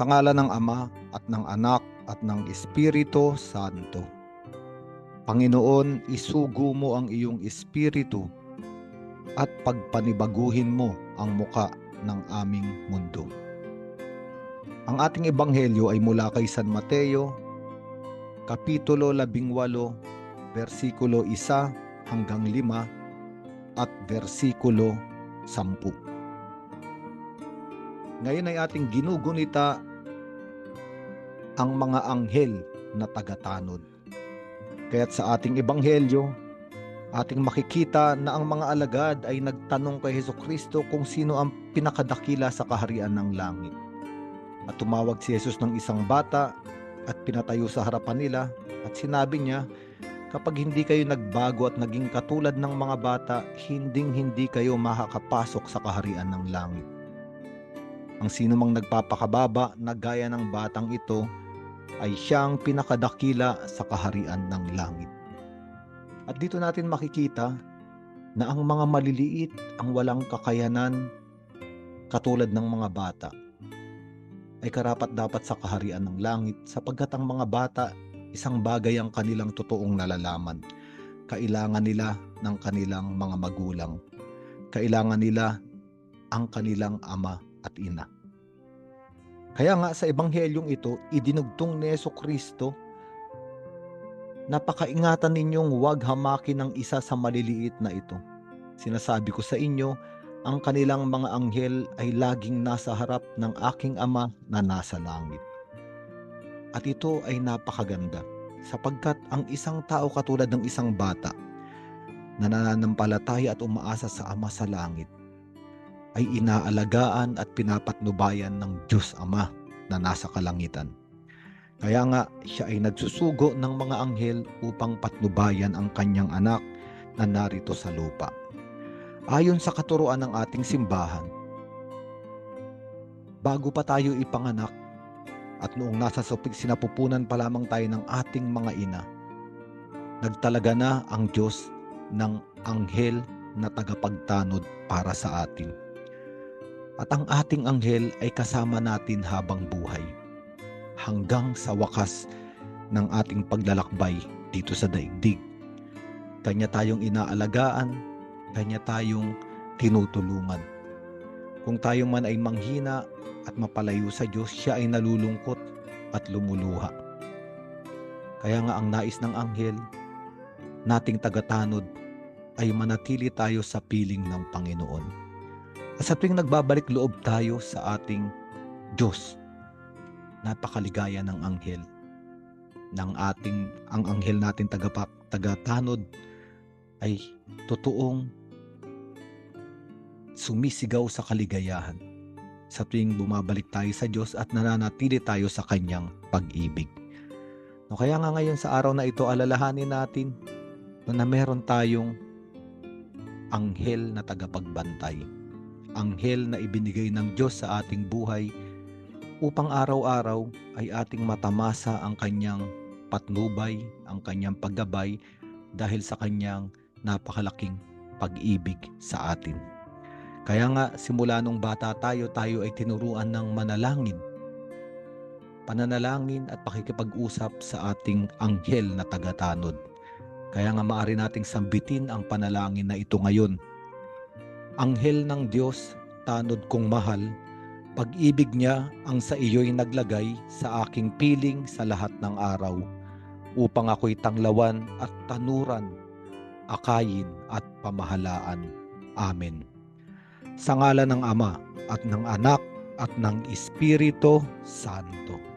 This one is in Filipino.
Sa ngala ng Ama at ng Anak at ng Espiritu Santo. Panginoon, isugo mo ang iyong espiritu at pagpanibaguhin mo ang muka ng aming mundo. Ang ating ebanghelyo ay mula kay San Mateo, Kapitulo 18, versikulo 1 hanggang 5 at versikulo 10. Ngayon ay ating ginugunita ang mga anghel na tagatanod. Kaya't sa ating ebanghelyo, ating makikita na ang mga alagad ay nagtanong kay Heso Kristo kung sino ang pinakadakila sa kaharian ng langit. At tumawag si Jesus ng isang bata at pinatayo sa harapan nila at sinabi niya, kapag hindi kayo nagbago at naging katulad ng mga bata, hinding hindi kayo makakapasok sa kaharian ng langit. Ang sino mang nagpapakababa na gaya ng batang ito ay siyang pinakadakila sa kaharian ng langit. At dito natin makikita na ang mga maliliit, ang walang kakayanan, katulad ng mga bata, ay karapat dapat sa kaharian ng langit sapagkat ang mga bata, isang bagay ang kanilang totoong nalalaman. Kailangan nila ng kanilang mga magulang. Kailangan nila ang kanilang ama at ina. Kaya nga sa ebanghelyong ito, idinugtong ni Yeso Kristo, napakaingatan ninyong huwag hamakin ng isa sa maliliit na ito. Sinasabi ko sa inyo, ang kanilang mga anghel ay laging nasa harap ng aking ama na nasa langit. At ito ay napakaganda sapagkat ang isang tao katulad ng isang bata na nananampalataya at umaasa sa ama sa langit ay inaalagaan at pinapatnubayan ng Diyos Ama na nasa kalangitan. Kaya nga siya ay nagsusugo ng mga anghel upang patnubayan ang kanyang anak na narito sa lupa. Ayon sa katuruan ng ating simbahan, bago pa tayo ipanganak at noong nasa sinapupunan pa lamang tayo ng ating mga ina, nagtalaga na ang Diyos ng anghel na tagapagtanod para sa atin at ang ating anghel ay kasama natin habang buhay hanggang sa wakas ng ating paglalakbay dito sa daigdig. Kanya tayong inaalagaan, kanya tayong tinutulungan. Kung tayo man ay manghina at mapalayo sa Diyos, siya ay nalulungkot at lumuluha. Kaya nga ang nais ng anghel, nating tagatanod, ay manatili tayo sa piling ng Panginoon. Sa tuwing nagbabalik loob tayo sa ating Diyos, napakaligaya ng anghel ng ating ang anghel natin tagapak tagatanod ay totoong sumisigaw sa kaligayahan sa tuwing bumabalik tayo sa Diyos at nananatili tayo sa kanyang pag-ibig. No, kaya nga ngayon sa araw na ito alalahanin natin na, na meron tayong anghel na tagapagbantay anghel na ibinigay ng Diyos sa ating buhay upang araw-araw ay ating matamasa ang kanyang patnubay, ang kanyang paggabay dahil sa kanyang napakalaking pag-ibig sa atin. Kaya nga simula nung bata tayo, tayo ay tinuruan ng manalangin. Pananalangin at pakikipag-usap sa ating anghel na tagatanod. Kaya nga maaari nating sambitin ang panalangin na ito ngayon Anghel ng Diyos, tanod kong mahal, pag-ibig niya ang sa iyo'y naglagay sa aking piling sa lahat ng araw, upang ako'y tanglawan at tanuran, akayin at pamahalaan. Amen. Sa ngala ng Ama at ng Anak at ng Espiritu Santo.